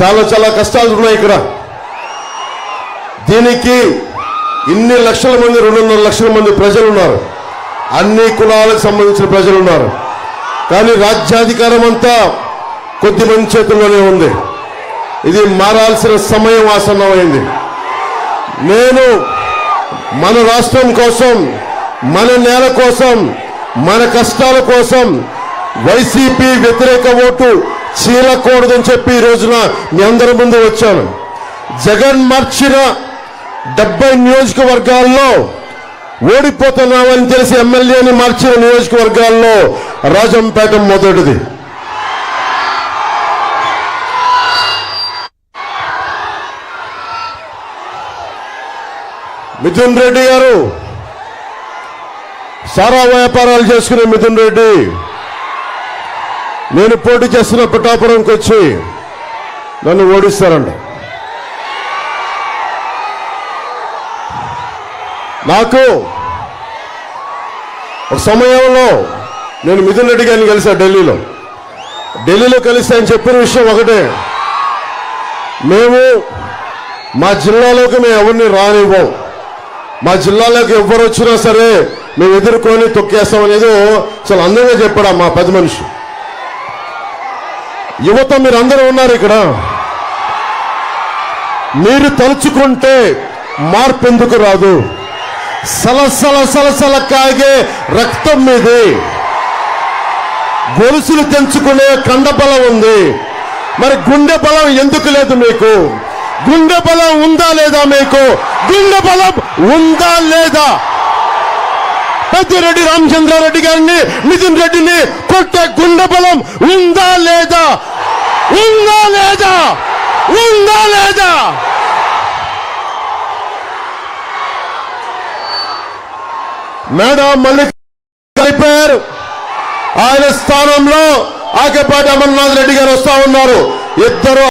చాలా చాలా కష్టాలు ఉన్నాయి ఇక్కడ. దీనికి ఇన్ని లక్షల మంది రెండున్నర లక్షల మంది ప్రజలు ఉన్నారు అన్ని కులాలకు సంబంధించిన ప్రజలు ఉన్నారు కానీ రాజ్యాధికారం అంతా కొద్ది మంది చేతుల్లోనే ఉంది. ఇది మారాల్సిన సమయం ఆసన్నమైంది. నేను మన రాష్ట్రం కోసం మన నేల కోసం మన కష్టాల కోసం వైసీపీ వ్యతిరేక ఓటు చీలకూడదని చెప్పి ఈ రోజున మీ అందరి ముందు వచ్చాను. జగన్ మార్చిన డెబ్బై నియోజకవర్గాల్లో ఓడిపోతున్నామని తెలిసి ఎమ్మెల్యేని మార్చిన నియోజకవర్గాల్లో రాజంపేట మొదటిది. మిథున్ రెడ్డి గారు సారా వ్యాపారాలు చేసుకునే మిథున్ రెడ్డి. నేను పోటీ చేస్తున్న పిఠాపురంకి వచ్చి నన్ను ఓడిస్తారండి నాకు ఒక సమయంలో నేను మిథున్ రెడ్డి గారిని కలిసా ఢిల్లీలో. ఢిల్లీలో కలిసి ఆయన చెప్పిన విషయం ఒకటే. మేము మా జిల్లాలోకి మేము ఎవరిని రానివ్వం. మా జిల్లాలోకి ఎవరు వచ్చినా సరే మేము ఎదుర్కొని తొక్కేస్తాం అనేది చాలా అందంగా చెప్పాడు మా పది మనిషి యువత మీరు అందరూ ఉన్నారు ఇక్కడ. మీరు తలుచుకుంటే మార్పు ఎందుకు రాదు సలసల సలసల కాగే రక్తం మీది. గొలుసులు తెంచుకునే కండ బలం ఉంది. మరి గుండె బలం ఎందుకు లేదు మీకు? గుండె బలం ఉందా లేదా మీకు? గుండె బలం ఉందా లేదా? పెద్దిరెడ్డి రామచంద్రారెడ్డి గారిని నితిన్ రెడ్డిని కొట్టే గుండె బలం ఉందా లేదా? లేదా ఉందా లేదా మేడం మల్లిక్ అయిపోయారు. ఆయన స్థానంలో ఆకపాటి అమర్నాథ్ రెడ్డి గారు వస్తా ఉన్నారు. ఇద్దరు